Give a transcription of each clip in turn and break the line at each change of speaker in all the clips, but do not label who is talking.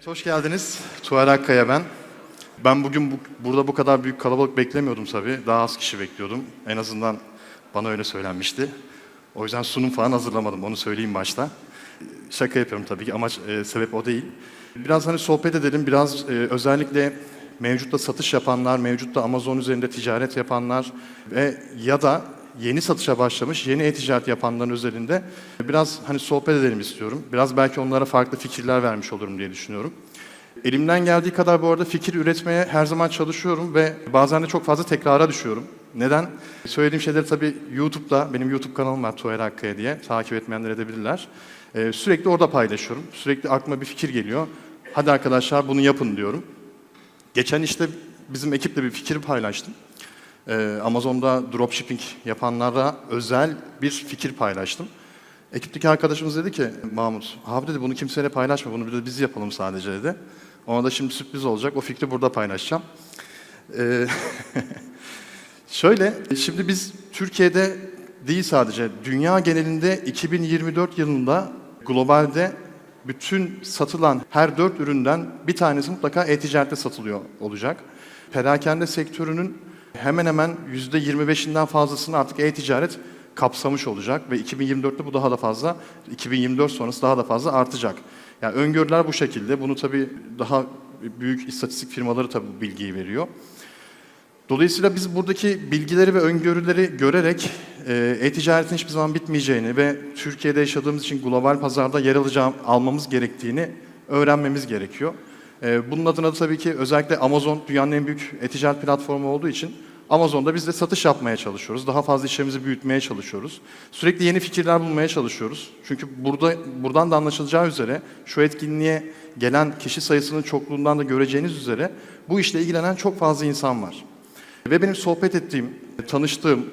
Evet hoş geldiniz. Tuğer Akkaya ben. Ben bugün bu, burada bu kadar büyük kalabalık beklemiyordum tabii. Daha az kişi bekliyordum. En azından bana öyle söylenmişti. O yüzden sunum falan hazırlamadım. Onu söyleyeyim başta. Şaka yapıyorum tabii ki. Amaç, e, sebep o değil. Biraz hani sohbet edelim. Biraz e, özellikle mevcutta satış yapanlar, mevcutta Amazon üzerinde ticaret yapanlar ve ya da yeni satışa başlamış, yeni e-ticaret yapanların üzerinde biraz hani sohbet edelim istiyorum. Biraz belki onlara farklı fikirler vermiş olurum diye düşünüyorum. Elimden geldiği kadar bu arada fikir üretmeye her zaman çalışıyorum ve bazen de çok fazla tekrara düşüyorum. Neden? Söylediğim şeyleri tabii YouTube'da, benim YouTube kanalım var Tuğer Akkaya diye, takip etmeyenler edebilirler. Ee, sürekli orada paylaşıyorum. Sürekli aklıma bir fikir geliyor. Hadi arkadaşlar bunu yapın diyorum. Geçen işte bizim ekiple bir fikir paylaştım. Ee, Amazon'da dropshipping yapanlara özel bir fikir paylaştım. Ekipteki arkadaşımız dedi ki Mahmut, abi dedi bunu kimseyle paylaşma, bunu bir de biz yapalım sadece dedi. Ona da şimdi sürpriz olacak, o fikri burada paylaşacağım. Ee, şöyle, şimdi biz Türkiye'de değil sadece, dünya genelinde 2024 yılında globalde bütün satılan her dört üründen bir tanesi mutlaka e-ticarette satılıyor olacak. Perakende sektörünün hemen hemen %25'inden fazlasını artık e-ticaret kapsamış olacak ve 2024'te bu daha da fazla, 2024 sonrası daha da fazla artacak. Yani öngörüler bu şekilde. Bunu tabii daha büyük istatistik firmaları tabii bu bilgiyi veriyor. Dolayısıyla biz buradaki bilgileri ve öngörüleri görerek e, e-ticaretin hiçbir zaman bitmeyeceğini ve Türkiye'de yaşadığımız için global pazarda yer alacağım, almamız gerektiğini öğrenmemiz gerekiyor. E, bunun adına da tabii ki özellikle Amazon dünyanın en büyük e-ticaret platformu olduğu için Amazon'da biz de satış yapmaya çalışıyoruz. Daha fazla işlerimizi büyütmeye çalışıyoruz. Sürekli yeni fikirler bulmaya çalışıyoruz. Çünkü burada buradan da anlaşılacağı üzere şu etkinliğe gelen kişi sayısının çokluğundan da göreceğiniz üzere bu işle ilgilenen çok fazla insan var. Ve benim sohbet ettiğim, tanıştığım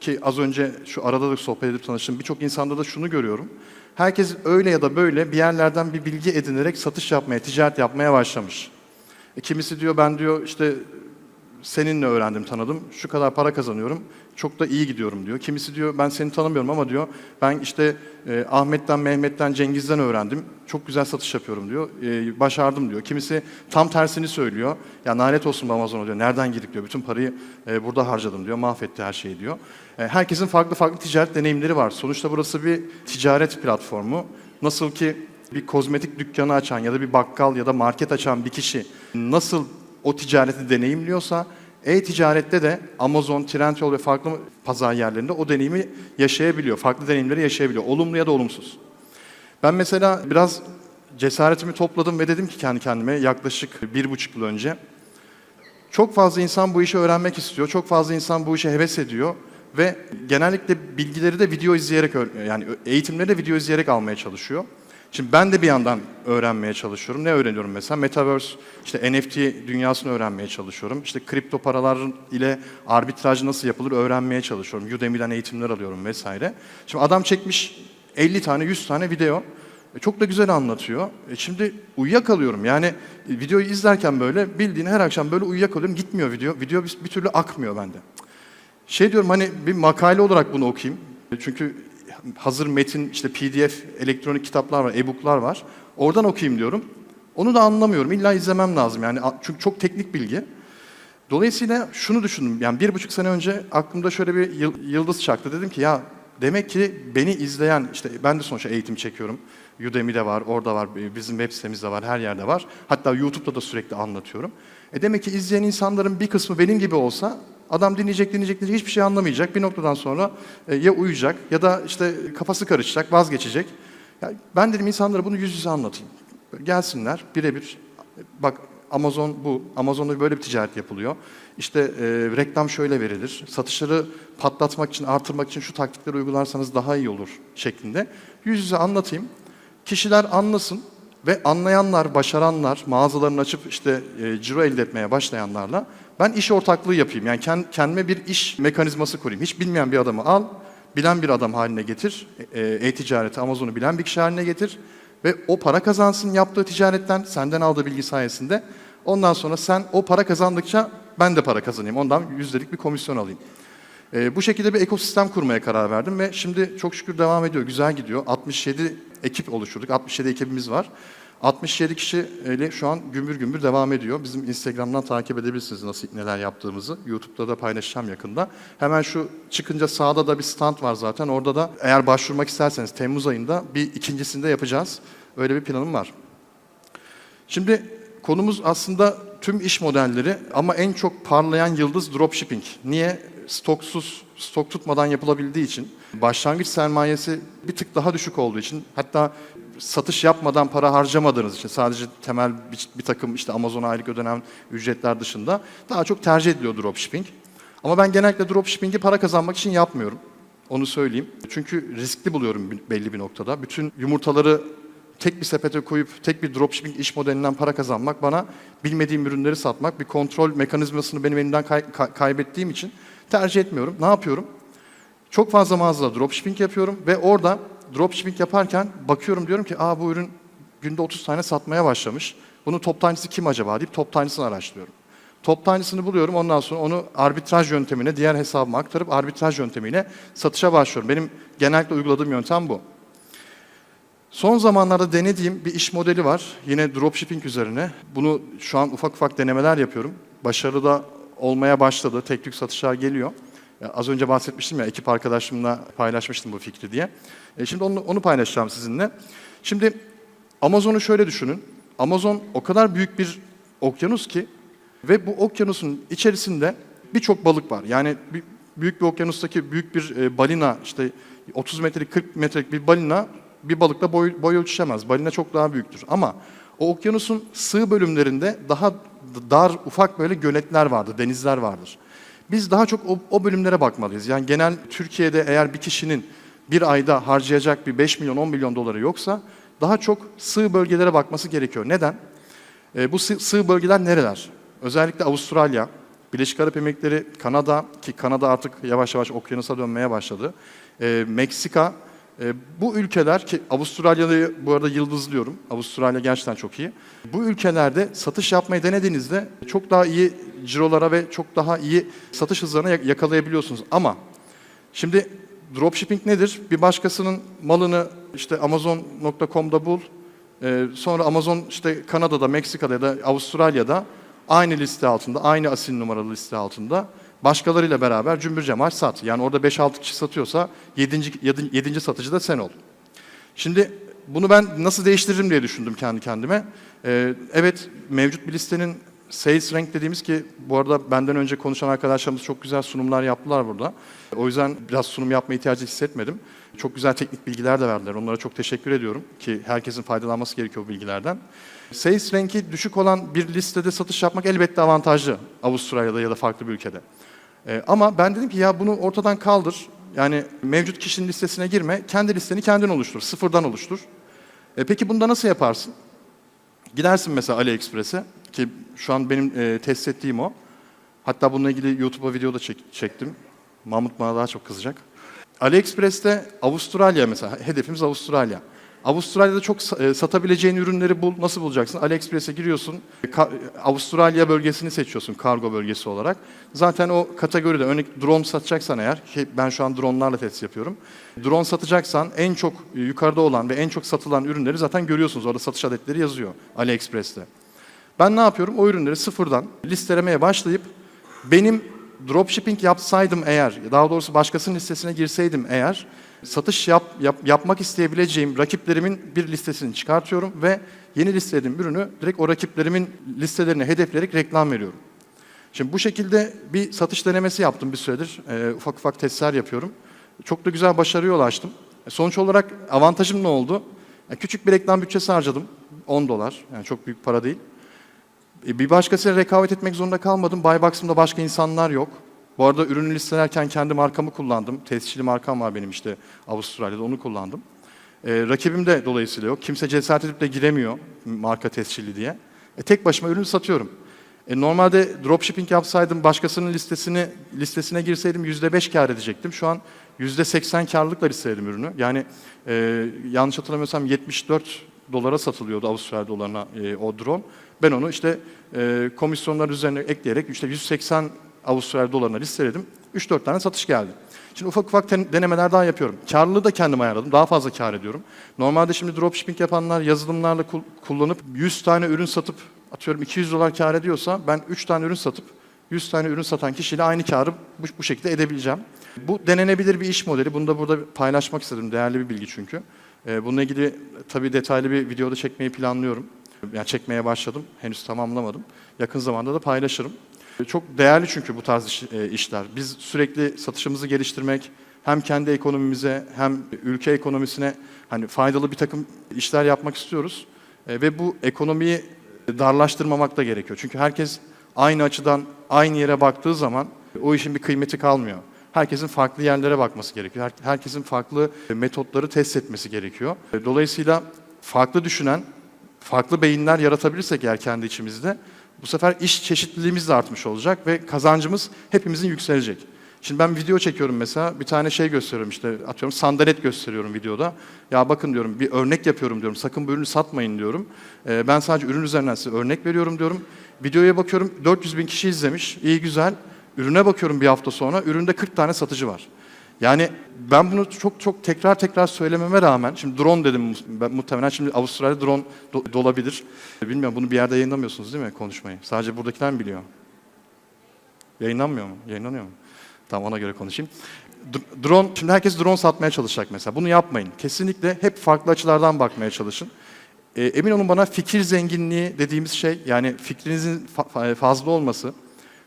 ki az önce şu arada da sohbet edip tanıştığım birçok insanda da şunu görüyorum. Herkes öyle ya da böyle bir yerlerden bir bilgi edinerek satış yapmaya, ticaret yapmaya başlamış. E, kimisi diyor ben diyor işte seninle öğrendim, tanıdım. Şu kadar para kazanıyorum. Çok da iyi gidiyorum diyor. Kimisi diyor ben seni tanımıyorum ama diyor ben işte e, Ahmet'ten, Mehmet'ten, Cengiz'den öğrendim. Çok güzel satış yapıyorum diyor. E, başardım diyor. Kimisi tam tersini söylüyor. Ya lanet olsun bu Amazon'a diyor. Nereden girdik diyor. Bütün parayı e, burada harcadım diyor. Mahvetti her şeyi diyor. E, herkesin farklı farklı ticaret deneyimleri var. Sonuçta burası bir ticaret platformu. Nasıl ki bir kozmetik dükkanı açan ya da bir bakkal ya da market açan bir kişi nasıl o ticareti deneyimliyorsa e-ticarette de Amazon, Trendyol ve farklı pazar yerlerinde o deneyimi yaşayabiliyor. Farklı deneyimleri yaşayabiliyor. Olumlu ya da olumsuz. Ben mesela biraz cesaretimi topladım ve dedim ki kendi kendime yaklaşık bir buçuk yıl önce çok fazla insan bu işi öğrenmek istiyor. Çok fazla insan bu işe heves ediyor ve genellikle bilgileri de video izleyerek yani eğitimleri de video izleyerek almaya çalışıyor. Şimdi ben de bir yandan öğrenmeye çalışıyorum. Ne öğreniyorum mesela? Metaverse, işte NFT dünyasını öğrenmeye çalışıyorum. İşte kripto paralar ile arbitraj nasıl yapılır öğrenmeye çalışıyorum. Udemy'den eğitimler alıyorum vesaire. Şimdi adam çekmiş 50 tane, 100 tane video. E, Çok da güzel anlatıyor. E şimdi uyuyakalıyorum. Yani e, videoyu izlerken böyle bildiğin her akşam böyle uyuyakalıyorum. Gitmiyor video. Video bir, bir türlü akmıyor bende. Şey diyorum hani bir makale olarak bunu okuyayım. E, Çünkü hazır metin işte PDF, elektronik kitaplar var, e-booklar var. Oradan okuyayım diyorum. Onu da anlamıyorum. İlla izlemem lazım yani çünkü çok teknik bilgi. Dolayısıyla şunu düşündüm. Yani bir buçuk sene önce aklımda şöyle bir yıl- yıldız çaktı. Dedim ki ya demek ki beni izleyen, işte ben de sonuçta eğitim çekiyorum. Udemy'de var, orada var, bizim web sitemizde var, her yerde var. Hatta YouTube'da da sürekli anlatıyorum. E demek ki izleyen insanların bir kısmı benim gibi olsa adam dinleyecek, dinleyecek, dinleyecek, hiçbir şey anlamayacak. Bir noktadan sonra e, ya uyuyacak ya da işte kafası karışacak, vazgeçecek. Ya ben dedim insanlara bunu yüz yüze anlatayım. Gelsinler birebir. Bak Amazon bu. Amazon'da böyle bir ticaret yapılıyor. İşte e, reklam şöyle verilir. Satışları patlatmak için, artırmak için şu taktikleri uygularsanız daha iyi olur şeklinde. Yüz yüze anlatayım. Kişiler anlasın ve anlayanlar, başaranlar, mağazalarını açıp işte e, ciro elde etmeye başlayanlarla ben iş ortaklığı yapayım. Yani kend- kendime bir iş mekanizması kurayım. Hiç bilmeyen bir adamı al, bilen bir adam haline getir. E, E-ticareti, Amazon'u bilen bir kişi haline getir. Ve o para kazansın yaptığı ticaretten, senden aldığı bilgi sayesinde. Ondan sonra sen o para kazandıkça ben de para kazanayım. Ondan yüzdelik bir komisyon alayım. Ee, bu şekilde bir ekosistem kurmaya karar verdim ve şimdi çok şükür devam ediyor, güzel gidiyor. 67 ekip oluşturduk, 67 ekibimiz var. 67 kişiyle şu an gümbür gümbür devam ediyor. Bizim Instagram'dan takip edebilirsiniz nasıl neler yaptığımızı. YouTube'da da paylaşacağım yakında. Hemen şu çıkınca sağda da bir stand var zaten. Orada da eğer başvurmak isterseniz Temmuz ayında bir ikincisini de yapacağız. Öyle bir planım var. Şimdi konumuz aslında tüm iş modelleri ama en çok parlayan yıldız dropshipping. Niye? Stoksuz, stok tutmadan yapılabildiği için, başlangıç sermayesi bir tık daha düşük olduğu için, hatta satış yapmadan para harcamadığınız için sadece temel bir, bir takım işte Amazon'a aylık ödenen ücretler dışında daha çok tercih ediliyor dropshipping. Ama ben genellikle dropshipping'i para kazanmak için yapmıyorum. Onu söyleyeyim. Çünkü riskli buluyorum belli bir noktada. Bütün yumurtaları tek bir sepete koyup tek bir dropshipping iş modelinden para kazanmak bana bilmediğim ürünleri satmak, bir kontrol mekanizmasını benim elimden kay- kay- kaybettiğim için tercih etmiyorum. Ne yapıyorum? Çok fazla mağazada dropshipping yapıyorum ve orada dropshipping yaparken bakıyorum diyorum ki aa bu ürün günde 30 tane satmaya başlamış. Bunun toptancısı kim acaba deyip toptancısını araştırıyorum. Toptancısını buluyorum ondan sonra onu arbitraj yöntemine diğer hesabıma aktarıp arbitraj yöntemiyle satışa başlıyorum. Benim genellikle uyguladığım yöntem bu. Son zamanlarda denediğim bir iş modeli var. Yine dropshipping üzerine. Bunu şu an ufak ufak denemeler yapıyorum. Başarılı da olmaya başladı. Tek satışlar geliyor. Ya az önce bahsetmiştim ya ekip arkadaşımla paylaşmıştım bu fikri diye. E şimdi onu, onu paylaşacağım sizinle. Şimdi Amazon'u şöyle düşünün. Amazon o kadar büyük bir okyanus ki ve bu okyanusun içerisinde birçok balık var. Yani büyük bir okyanustaki büyük bir e, balina işte 30 metrelik 40 metrelik bir balina bir balıkla boy, boy ölçüşemez. Balina çok daha büyüktür. Ama o okyanusun sığ bölümlerinde daha dar ufak böyle göletler vardır, denizler vardır. Biz daha çok o, o bölümlere bakmalıyız. Yani genel Türkiye'de eğer bir kişinin bir ayda harcayacak bir 5 milyon 10 milyon doları yoksa daha çok sığ bölgelere bakması gerekiyor. Neden? E, bu sığ, bölgeler nereler? Özellikle Avustralya, Birleşik Arap Emirlikleri, Kanada ki Kanada artık yavaş yavaş okyanusa dönmeye başladı. E, Meksika, e, bu ülkeler ki Avustralya'yı bu arada yıldızlıyorum. Avustralya gerçekten çok iyi. Bu ülkelerde satış yapmayı denediğinizde çok daha iyi cirolara ve çok daha iyi satış hızlarına yak- yakalayabiliyorsunuz. Ama şimdi dropshipping nedir? Bir başkasının malını işte amazon.com'da bul. Ee, sonra Amazon işte Kanada'da, Meksika'da ya da Avustralya'da aynı liste altında, aynı asil numaralı liste altında başkalarıyla beraber cümbür cemaat sat. Yani orada 5-6 kişi satıyorsa 7. 7. satıcı da sen ol. Şimdi bunu ben nasıl değiştiririm diye düşündüm kendi kendime. Ee, evet mevcut bir listenin sales rank dediğimiz ki bu arada benden önce konuşan arkadaşlarımız çok güzel sunumlar yaptılar burada. O yüzden biraz sunum yapma ihtiyacı hissetmedim. Çok güzel teknik bilgiler de verdiler. Onlara çok teşekkür ediyorum ki herkesin faydalanması gerekiyor bu bilgilerden. Sales rank'i düşük olan bir listede satış yapmak elbette avantajlı Avustralya'da ya da farklı bir ülkede. Ee, ama ben dedim ki ya bunu ortadan kaldır. Yani mevcut kişinin listesine girme. Kendi listeni kendin oluştur. Sıfırdan oluştur. E, peki bunda nasıl yaparsın? Gidersin mesela AliExpress'e ki şu an benim e, test ettiğim o. Hatta bununla ilgili YouTube'a video da çek- çektim. Mahmut bana daha çok kızacak. AliExpress'te Avustralya mesela, hedefimiz Avustralya. Avustralya'da çok e, satabileceğin ürünleri bul. Nasıl bulacaksın? AliExpress'e giriyorsun. Avustralya bölgesini seçiyorsun kargo bölgesi olarak. Zaten o kategoride örnek drone satacaksan eğer ki ben şu an dronelarla test yapıyorum. Drone satacaksan en çok yukarıda olan ve en çok satılan ürünleri zaten görüyorsunuz. Orada satış adetleri yazıyor AliExpress'te. Ben ne yapıyorum? O ürünleri sıfırdan listelemeye başlayıp benim dropshipping yapsaydım eğer, daha doğrusu başkasının listesine girseydim eğer, satış yap, yap- yapmak isteyebileceğim rakiplerimin bir listesini çıkartıyorum ve yeni listelediğim ürünü direkt o rakiplerimin listelerine hedefleyerek reklam veriyorum. Şimdi bu şekilde bir satış denemesi yaptım bir süredir. Ee, ufak ufak testler yapıyorum. Çok da güzel başarıya ulaştım. E, Sonuç olarak avantajım ne oldu? E, küçük bir reklam bütçesi harcadım. 10 dolar. Yani çok büyük para değil. E, Bir başkasıyla rekabet etmek zorunda kalmadım. Buybox'ımda başka insanlar yok. Bu arada ürünü listelerken kendi markamı kullandım. Tescilli markam var benim işte Avustralya'da onu kullandım. E, rakibim de dolayısıyla yok. Kimse cesaret edip de giremiyor marka tescilli diye. E, tek başıma ürünü satıyorum. E, normalde dropshipping yapsaydım, başkasının listesini listesine girseydim %5 kar edecektim. Şu an %80 karlılıkla listeledim ürünü. Yani e, yanlış hatırlamıyorsam 74 dolara satılıyordu Avustralya dolarına e, o drone. Ben onu işte e, komisyonlar üzerine ekleyerek işte 180 Avustralya dolarına listeledim. 3-4 tane satış geldi. Şimdi ufak ufak denemeler daha yapıyorum. Karlılığı da kendim ayarladım. Daha fazla kar ediyorum. Normalde şimdi dropshipping yapanlar yazılımlarla kul- kullanıp 100 tane ürün satıp atıyorum 200 dolar kar ediyorsa ben 3 tane ürün satıp 100 tane ürün satan kişiyle aynı karı bu, bu şekilde edebileceğim. Bu denenebilir bir iş modeli. Bunu da burada paylaşmak istedim. Değerli bir bilgi çünkü. Ee, bununla ilgili tabii detaylı bir videoda çekmeyi planlıyorum. Yani çekmeye başladım. Henüz tamamlamadım. Yakın zamanda da paylaşırım. Çok değerli çünkü bu tarz e, işler. Biz sürekli satışımızı geliştirmek, hem kendi ekonomimize hem ülke ekonomisine hani faydalı bir takım işler yapmak istiyoruz. E, ve bu ekonomiyi darlaştırmamak da gerekiyor. Çünkü herkes aynı açıdan aynı yere baktığı zaman o işin bir kıymeti kalmıyor. Herkesin farklı yerlere bakması gerekiyor. Her- Herkesin farklı metotları test etmesi gerekiyor. E, Dolayısıyla farklı düşünen, farklı beyinler yaratabilirsek eğer kendi içimizde bu sefer iş çeşitliliğimiz de artmış olacak ve kazancımız hepimizin yükselecek. Şimdi ben video çekiyorum mesela bir tane şey gösteriyorum işte atıyorum sandalet gösteriyorum videoda. Ya bakın diyorum bir örnek yapıyorum diyorum sakın bu ürünü satmayın diyorum. Ee, ben sadece ürün üzerinden size örnek veriyorum diyorum. Videoya bakıyorum 400 bin kişi izlemiş iyi güzel. Ürüne bakıyorum bir hafta sonra üründe 40 tane satıcı var. Yani ben bunu çok çok tekrar tekrar söylememe rağmen, şimdi drone dedim ben muhtemelen şimdi Avustralya drone do- dolabilir. Bilmiyorum bunu bir yerde yayınlamıyorsunuz değil mi konuşmayı? Sadece buradakiler mi biliyor? Yayınlanmıyor mu? Yayınlanıyor mu? Tamam ona göre konuşayım. Drone, şimdi herkes drone satmaya çalışacak mesela. Bunu yapmayın. Kesinlikle hep farklı açılardan bakmaya çalışın. E, emin olun bana fikir zenginliği dediğimiz şey, yani fikrinizin fa- fazla olması,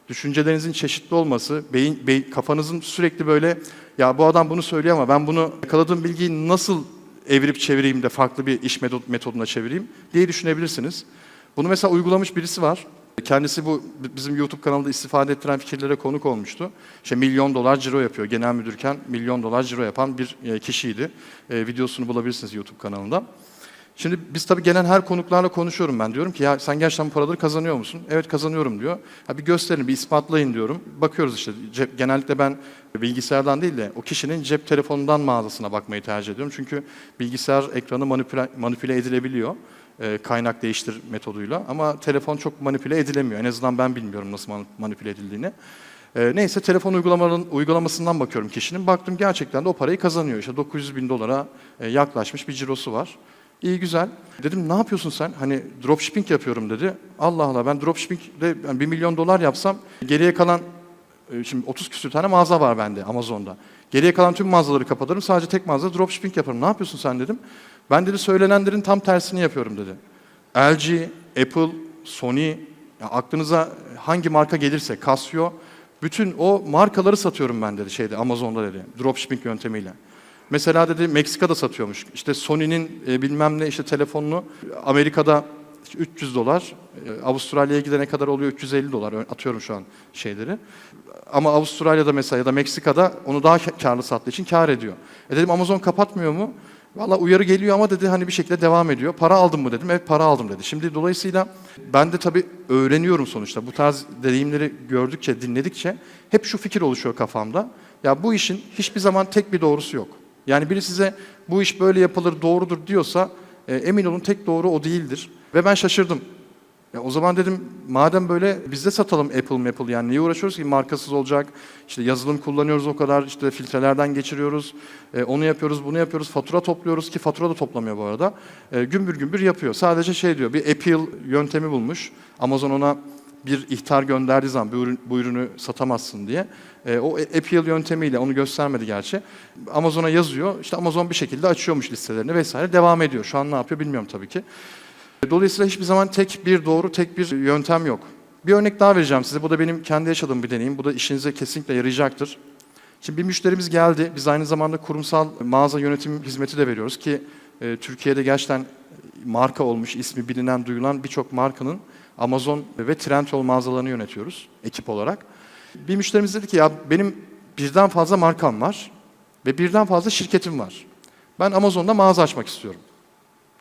düşüncelerinizin çeşitli olması, beyin, beyin, kafanızın sürekli böyle ya bu adam bunu söylüyor ama ben bunu yakaladığım bilgiyi nasıl evirip çevireyim de farklı bir iş metod, metoduna çevireyim diye düşünebilirsiniz. Bunu mesela uygulamış birisi var. Kendisi bu bizim YouTube kanalında istifade ettiren fikirlere konuk olmuştu. İşte milyon dolar ciro yapıyor. Genel müdürken milyon dolar ciro yapan bir e, kişiydi. E, videosunu bulabilirsiniz YouTube kanalında. Şimdi biz tabii gelen her konuklarla konuşuyorum ben. Diyorum ki ya sen gerçekten bu paraları kazanıyor musun? Evet kazanıyorum diyor. Ha bir gösterin, bir ispatlayın diyorum. Bakıyoruz işte. Cep, genellikle ben bilgisayardan değil de o kişinin cep telefonundan mağazasına bakmayı tercih ediyorum. Çünkü bilgisayar ekranı manipüle, manipüle edilebiliyor. e, kaynak değiştir metoduyla. Ama telefon çok manipüle edilemiyor. En azından ben bilmiyorum nasıl mani- manipüle edildiğini. E, neyse telefon uygulamaların uygulamasından bakıyorum kişinin. Baktım gerçekten de o parayı kazanıyor. İşte 900 bin dolara e, yaklaşmış bir cirosu var. İyi güzel. Dedim ne yapıyorsun sen? Hani dropshipping yapıyorum dedi. Allah Allah ben dropshipping'de yani 1 milyon dolar yapsam geriye kalan e, şimdi 30 küsür tane mağaza var bende Amazon'da. Geriye kalan tüm mağazaları kapatırım. Sadece tek mağazada dropshipping yaparım. Ne yapıyorsun sen dedim. Ben dedi söylenenlerin tam tersini yapıyorum dedi. LG, Apple, Sony, ya aklınıza hangi marka gelirse Casio, bütün o markaları satıyorum ben dedi şeyde Amazon'da dedi. Dropshipping yöntemiyle. Mesela dedi Meksika'da satıyormuş. İşte Sony'nin e, bilmem ne işte telefonunu Amerika'da işte 300 dolar, e, Avustralya'ya gidene kadar oluyor 350 dolar. Atıyorum şu an şeyleri. Ama Avustralya'da mesela ya da Meksika'da onu daha ka- karlı sattığı için kar ediyor. E dedim Amazon kapatmıyor mu? Valla uyarı geliyor ama dedi hani bir şekilde devam ediyor. Para aldın mı dedim. Evet para aldım dedi. Şimdi dolayısıyla ben de tabii öğreniyorum sonuçta. Bu tarz deneyimleri gördükçe, dinledikçe hep şu fikir oluşuyor kafamda. Ya bu işin hiçbir zaman tek bir doğrusu yok. Yani biri size bu iş böyle yapılır doğrudur diyorsa e, emin olun tek doğru o değildir. Ve ben şaşırdım. Ya o zaman dedim madem böyle biz de satalım Apple Apple yani. Niye uğraşıyoruz ki? Markasız olacak. İşte yazılım kullanıyoruz o kadar işte filtrelerden geçiriyoruz. E, onu yapıyoruz bunu yapıyoruz fatura topluyoruz ki fatura da toplamıyor bu arada. E, gümbür gümbür yapıyor. Sadece şey diyor bir appeal yöntemi bulmuş. Amazon ona bir ihtar gönderdiği zaman bu, ürün, bu ürünü satamazsın diye e, o appeal yöntemiyle onu göstermedi gerçi Amazon'a yazıyor işte Amazon bir şekilde açıyormuş listelerini vesaire devam ediyor şu an ne yapıyor bilmiyorum tabii ki. Dolayısıyla hiçbir zaman tek bir doğru, tek bir yöntem yok. Bir örnek daha vereceğim size. Bu da benim kendi yaşadığım bir deneyim. Bu da işinize kesinlikle yarayacaktır. Şimdi bir müşterimiz geldi. Biz aynı zamanda kurumsal mağaza yönetim hizmeti de veriyoruz ki e, Türkiye'de gerçekten marka olmuş, ismi bilinen, duyulan birçok markanın Amazon ve Trendyol mağazalarını yönetiyoruz ekip olarak. Bir müşterimiz dedi ki ya benim birden fazla markam var ve birden fazla şirketim var. Ben Amazon'da mağaza açmak istiyorum.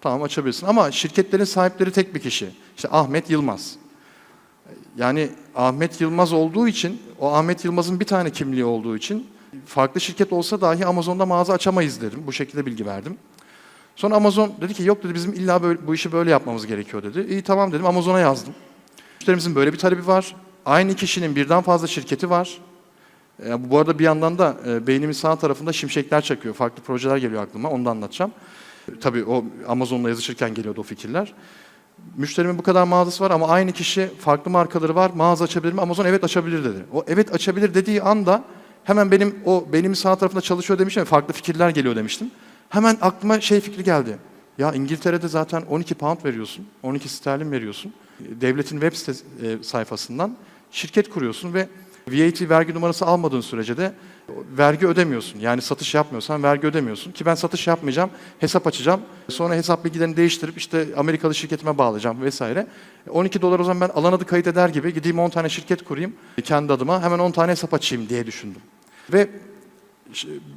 Tamam açabilirsin ama şirketlerin sahipleri tek bir kişi. İşte Ahmet Yılmaz. Yani Ahmet Yılmaz olduğu için, o Ahmet Yılmaz'ın bir tane kimliği olduğu için farklı şirket olsa dahi Amazon'da mağaza açamayız dedim. Bu şekilde bilgi verdim. Sonra Amazon dedi ki yok dedi bizim illa böyle, bu işi böyle yapmamız gerekiyor dedi. İyi tamam dedim Amazon'a yazdım. Müşterimizin böyle bir talebi var. aynı kişinin birden fazla şirketi var. E, bu arada bir yandan da e, beynimin sağ tarafında şimşekler çakıyor. Farklı projeler geliyor aklıma. Onu da anlatacağım. E, Tabii o Amazon'la yazışırken geliyordu o fikirler. Müşterimin bu kadar mağazası var ama aynı kişi farklı markaları var. Mağaza açabilir mi? Amazon evet açabilir dedi. O evet açabilir dediği anda hemen benim o beynimin sağ tarafında çalışıyor demiştim. Farklı fikirler geliyor demiştim. Hemen aklıma şey fikri geldi. Ya İngiltere'de zaten 12 pound veriyorsun. 12 sterlin veriyorsun. Devletin web sitesi, e, sayfasından şirket kuruyorsun ve VAT vergi numarası almadığın sürece de vergi ödemiyorsun. Yani satış yapmıyorsan vergi ödemiyorsun. Ki ben satış yapmayacağım, hesap açacağım. Sonra hesap bilgilerini değiştirip işte Amerikalı şirketime bağlayacağım vesaire. 12 dolar o zaman ben alan adı kayıt eder gibi gideyim 10 tane şirket kurayım kendi adıma. Hemen 10 tane hesap açayım diye düşündüm. Ve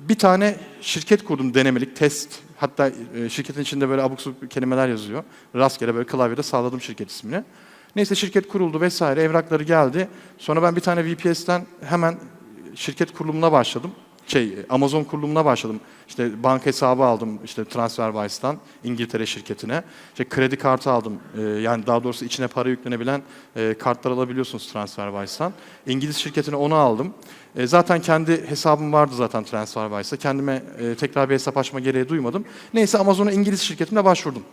bir tane şirket kurdum denemelik, test. Hatta e, şirketin içinde böyle abuk subuk kelimeler yazıyor. Rastgele böyle klavyede sağladım şirket ismini. Neyse şirket kuruldu vesaire, evrakları geldi. Sonra ben bir tane VPS'ten hemen şirket kurulumuna başladım. Şey, Amazon kurulumuna başladım. İşte banka hesabı aldım işte TransferWise'dan İngiltere şirketine. İşte kredi kartı aldım. Ee, yani daha doğrusu içine para yüklenebilen e, kartlar alabiliyorsunuz TransferWise'dan. İngiliz şirketine onu aldım. E, zaten kendi hesabım vardı zaten TransferWise'da. Kendime e, tekrar bir hesap açma gereği duymadım. Neyse Amazon'a İngiliz şirketine başvurdum.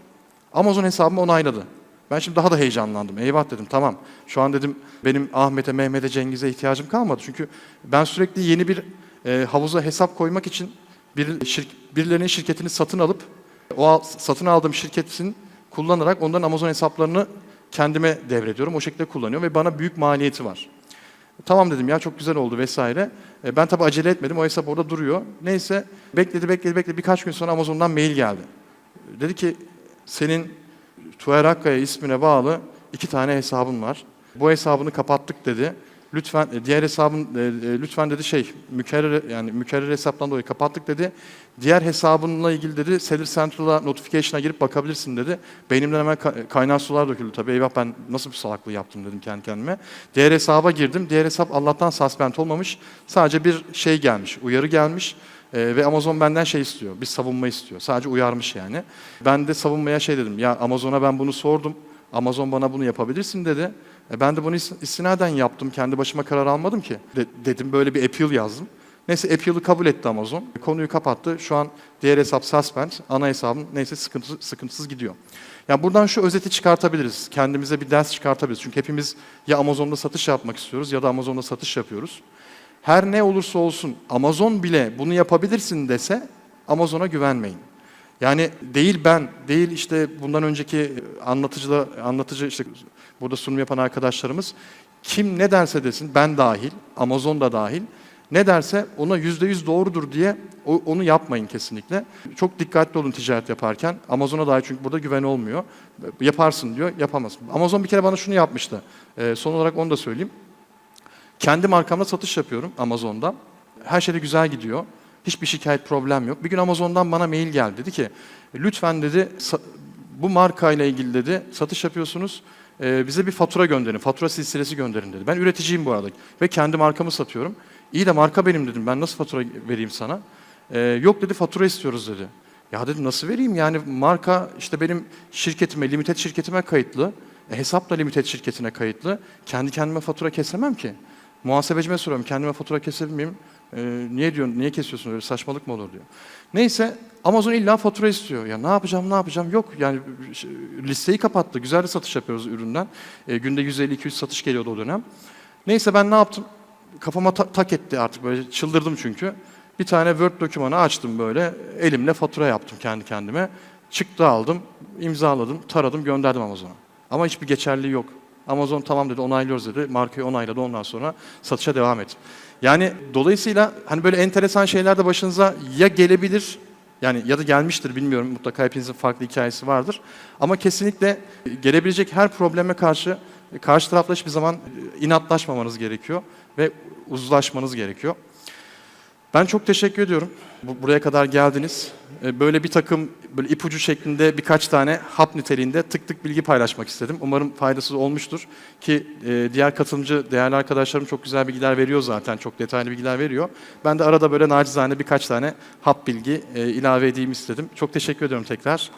Amazon hesabımı onayladı. Ben şimdi daha da heyecanlandım. Eyvah dedim tamam. Şu an dedim benim Ahmet'e, Mehmet'e, Cengiz'e ihtiyacım kalmadı. Çünkü ben sürekli yeni bir e, havuza hesap koymak için bir, şirk- birilerinin şirketini satın alıp o al- satın aldığım şirketin kullanarak onların Amazon hesaplarını kendime devrediyorum. O şekilde kullanıyorum ve bana büyük maliyeti var. Tamam dedim ya çok güzel oldu vesaire. E, ben tabii acele etmedim. O hesap orada duruyor. Neyse bekledi bekledi bekledi. Birkaç gün sonra Amazon'dan mail geldi. Dedi ki senin Tuğer Akkaya ismine bağlı iki tane hesabın var. Bu hesabını kapattık dedi. Lütfen e, diğer hesabın e, e, lütfen dedi şey mükerrer yani mükerrer hesaptan dolayı kapattık dedi. Diğer hesabınla ilgili dedi Seller Central'a notification'a girip bakabilirsin dedi. Beynimden hemen ka- kaynar sular döküldü tabii. Eyvah ben nasıl bir salaklığı yaptım dedim kendi kendime. Diğer hesaba girdim. Diğer hesap Allah'tan suspend olmamış. Sadece bir şey gelmiş, uyarı gelmiş. Ee, ve Amazon benden şey istiyor, bir savunma istiyor. Sadece uyarmış yani. Ben de savunmaya şey dedim, ya Amazon'a ben bunu sordum. Amazon bana bunu yapabilirsin dedi. E, ben de bunu is- istinaden yaptım, kendi başıma karar almadım ki. De- dedim böyle bir appeal yazdım. Neyse appeal'ı kabul etti Amazon. Konuyu kapattı. Şu an diğer hesap suspend, ana hesabım neyse sıkıntısız, sıkıntısız gidiyor. Yani buradan şu özeti çıkartabiliriz. Kendimize bir ders çıkartabiliriz. Çünkü hepimiz ya Amazon'da satış yapmak istiyoruz ya da Amazon'da satış yapıyoruz. Her ne olursa olsun Amazon bile bunu yapabilirsin dese Amazon'a güvenmeyin. Yani değil ben, değil işte bundan önceki anlatıcıda anlatıcı işte burada sunum yapan arkadaşlarımız kim ne derse desin ben dahil, Amazon da dahil ne derse ona yüzde yüz doğrudur diye onu yapmayın kesinlikle. Çok dikkatli olun ticaret yaparken. Amazon'a dair çünkü burada güven olmuyor. Yaparsın diyor, yapamazsın. Amazon bir kere bana şunu yapmıştı. Ee, son olarak onu da söyleyeyim. Kendi markamla satış yapıyorum Amazon'dan. Her şey de güzel gidiyor. Hiçbir şikayet, problem yok. Bir gün Amazon'dan bana mail geldi. Dedi ki, lütfen dedi, bu markayla ilgili dedi, satış yapıyorsunuz. Ee, bize bir fatura gönderin, fatura silsilesi gönderin dedi. Ben üreticiyim bu arada ve kendi markamı satıyorum. İyi de marka benim dedim, ben nasıl fatura vereyim sana? Ee, yok dedi, fatura istiyoruz dedi. Ya dedim nasıl vereyim yani marka işte benim şirketime, limited şirketime kayıtlı. E, hesap da limited şirketine kayıtlı. Kendi kendime fatura kesemem ki. Muhasebecime soruyorum kendime fatura kesebilir miyim? E, niye diyor, niye kesiyorsun öyle saçmalık mı olur diyor. Neyse Amazon illa fatura istiyor. Ya ne yapacağım ne yapacağım yok. Yani listeyi kapattı. Güzel de satış yapıyoruz üründen. E, günde 150-200 satış geliyordu o dönem. Neyse ben ne yaptım? Kafama ta- tak etti artık böyle çıldırdım çünkü. Bir tane Word dokümanı açtım böyle. Elimle fatura yaptım kendi kendime. Çıktı aldım, imzaladım, taradım, gönderdim Amazon'a. Ama hiçbir geçerliği yok. Amazon tamam dedi, onaylıyoruz dedi. Markayı onayladı ondan sonra satışa devam et. Yani dolayısıyla hani böyle enteresan şeyler de başınıza ya gelebilir yani ya da gelmiştir bilmiyorum mutlaka hepinizin farklı hikayesi vardır. Ama kesinlikle gelebilecek her probleme karşı karşı tarafla hiçbir zaman inatlaşmamanız gerekiyor ve uzlaşmanız gerekiyor. Ben çok teşekkür ediyorum. Bu- Buraya kadar geldiniz. Ee, Böyle bir takım böyle ipucu şeklinde birkaç tane hap niteliğinde tık tık bilgi paylaşmak istedim. Umarım faydası olmuştur ki e, diğer katılımcı değerli arkadaşlarım çok güzel bilgiler veriyor zaten. Çok detaylı bilgiler veriyor. Ben de arada böyle nacizane birkaç tane hap bilgi e, ilave edeyim istedim. Çok teşekkür ediyorum tekrar.